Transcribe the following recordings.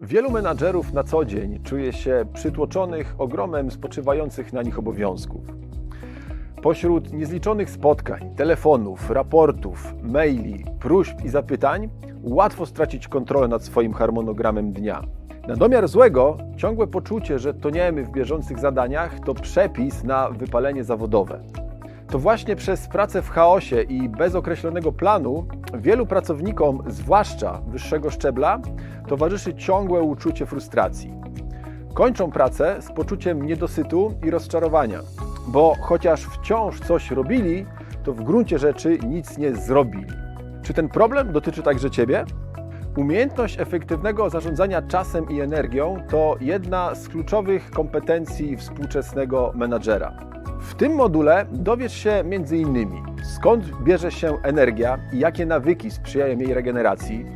Wielu menadżerów na co dzień czuje się przytłoczonych ogromem spoczywających na nich obowiązków. Pośród niezliczonych spotkań, telefonów, raportów, maili, próśb i zapytań łatwo stracić kontrolę nad swoim harmonogramem dnia. Na domiar złego, ciągłe poczucie, że toniemy w bieżących zadaniach, to przepis na wypalenie zawodowe. To właśnie przez pracę w chaosie i bez określonego planu wielu pracownikom, zwłaszcza wyższego szczebla, towarzyszy ciągłe uczucie frustracji. Kończą pracę z poczuciem niedosytu i rozczarowania, bo chociaż wciąż coś robili, to w gruncie rzeczy nic nie zrobili. Czy ten problem dotyczy także Ciebie? Umiejętność efektywnego zarządzania czasem i energią to jedna z kluczowych kompetencji współczesnego menadżera. W tym module dowiesz się m.in. skąd bierze się energia i jakie nawyki sprzyjają jej regeneracji,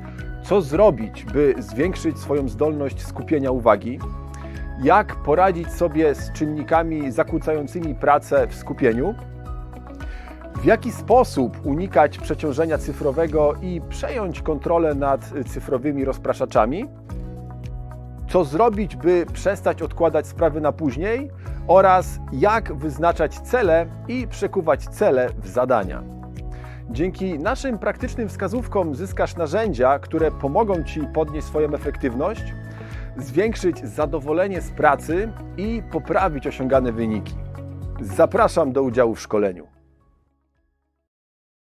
co zrobić, by zwiększyć swoją zdolność skupienia uwagi, jak poradzić sobie z czynnikami zakłócającymi pracę w skupieniu, w jaki sposób unikać przeciążenia cyfrowego i przejąć kontrolę nad cyfrowymi rozpraszaczami, co zrobić, by przestać odkładać sprawy na później oraz jak wyznaczać cele i przekuwać cele w zadania. Dzięki naszym praktycznym wskazówkom zyskasz narzędzia, które pomogą Ci podnieść swoją efektywność, zwiększyć zadowolenie z pracy i poprawić osiągane wyniki. Zapraszam do udziału w szkoleniu.